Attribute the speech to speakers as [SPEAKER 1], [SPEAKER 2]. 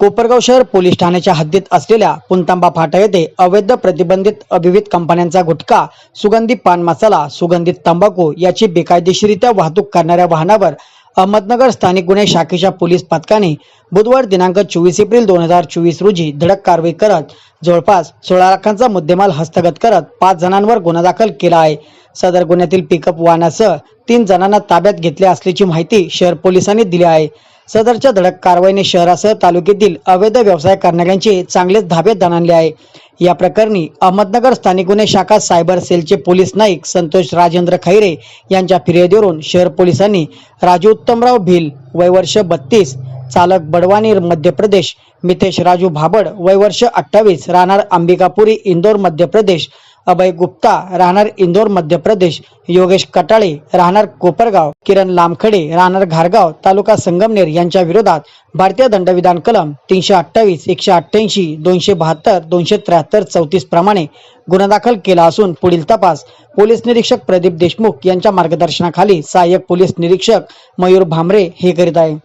[SPEAKER 1] कोपरगाव शहर पोलीस ठाण्याच्या हद्दीत असलेल्या पुंतांबा फाटा येथे अवैध प्रतिबंधित अभिविध कंपन्यांचा गुटखा सुगंधी पान मसाला सुगंधित तंबाखू याची बेकायदेशीरित्या वाहतूक करणाऱ्या वाहनावर अहमदनगर स्थानिक गुन्हे शाखेच्या पोलीस पथकाने बुधवार दिनांक चोवीस एप्रिल दोन हजार चोवीस रोजी धडक कारवाई करत जवळपास सोळा लाखांचा मुद्देमाल हस्तगत करत पाच जणांवर गुन्हा दाखल केला आहे. सदर गुन्ह्यातील पिकअप वाहनासह तीन जणांना ताब्यात घेतले असल्याची माहिती शहर पोलिसांनी दिली आहे. सदरच्या धडक कारवाईने शहरासह तालुक्यातील अवैध व्यवसाय करणाऱ्यांचे चांगलेच धाबे दणाणले आहे. या प्रकरणी अहमदनगर स्थानिक गुन्हे शाखा सायबर सेलचे पोलीस नाईक संतोष राजेंद्र खैरे यांच्या फिर्यादीवरून शहर पोलिसांनी राजू उत्तमराव भिल वयवर्ष बत्तीस चालक बडवानीर मध्य प्रदेश मितेश राजू भाबड वयवर्ष अठ्ठावीस राहणार अंबिकापुरी इंदोर मध्य प्रदेश अभय गुप्ता राहणार इंदोर मध्य प्रदेश. योगेश कटाळे राहणार कोपरगाव. किरण लामखडे राहणार घारगाव तालुका संगमनेर यांच्या विरोधात भारतीय दंडविधान कलम तीनशे अठ्ठावीस एकशे अठ्ठ्याऐंशी दोनशे बहात्तर दोनशे त्र्याहत्तर चौतीस प्रमाणे गुन्हा दाखल केला असून पुढील तपास पोलीस निरीक्षक प्रदीप देशमुख यांच्या मार्गदर्शनाखाली सहाय्यक पोलीस निरीक्षक मयूर भामरे हे करीत आहे.